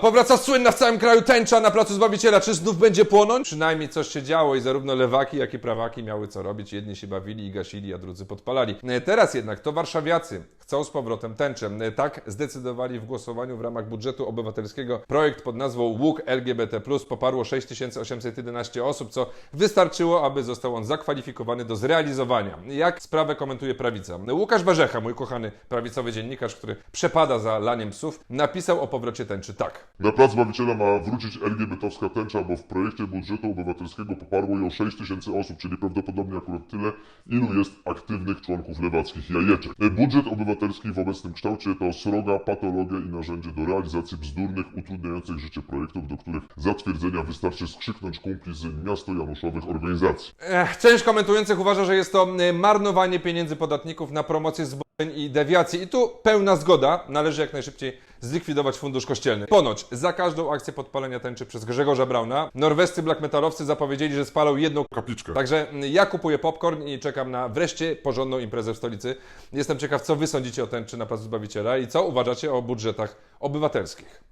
Powraca słynna w całym kraju tęcza na Placu Zbawiciela. Czy znów będzie płonąć? Przynajmniej coś się działo i zarówno lewaki, jak i prawaki miały co robić. Jedni się bawili i gasili, a drudzy podpalali. E, Teraz jednak to warszawiacy chcą z powrotem tęczę. Tak zdecydowali w głosowaniu w ramach budżetu obywatelskiego. Projekt pod nazwą Łuk LGBT+, poparło 6811 osób, co wystarczyło, aby został on zakwalifikowany do zrealizowania. Jak sprawę komentuje prawica? Łukasz Warzecha, mój kochany prawicowy dziennikarz, który przepada za laniem psów, napisał o powrocie tęczy tak. Na plac ma wrócić LGBT-owska tęcza, bo w projekcie budżetu obywatelskiego poparło ją 6 tysięcy osób, czyli prawdopodobnie akurat tyle, ilu jest aktywnych członków lewackich jajeczek. Budżet obywatelski w obecnym kształcie to sroga patologia i narzędzie do realizacji bzdurnych, utrudniających życie projektów, do których zatwierdzenia wystarczy skrzyknąć kumpli z miasto Januszowych organizacji. Ech, część komentujących uważa, że jest to e, marnowanie pieniędzy podatników na promocję zbożeń i dewiacji. I tu pełna zgoda. Należy jak najszybciej zlikwidować fundusz kościelny. Ponoć za każdą akcję podpalenia tęczy przez Grzegorza Brauna norwescy black metalowcy zapowiedzieli, że spalą jedną Kapliczkę. Także mm, ja kupuję popcorn i czekam na wreszcie porządną imprezę w stolicy. Jestem ciekaw, co wy sądzicie o tęczy na Placu Zbawiciela i co uważacie o budżetach obywatelskich.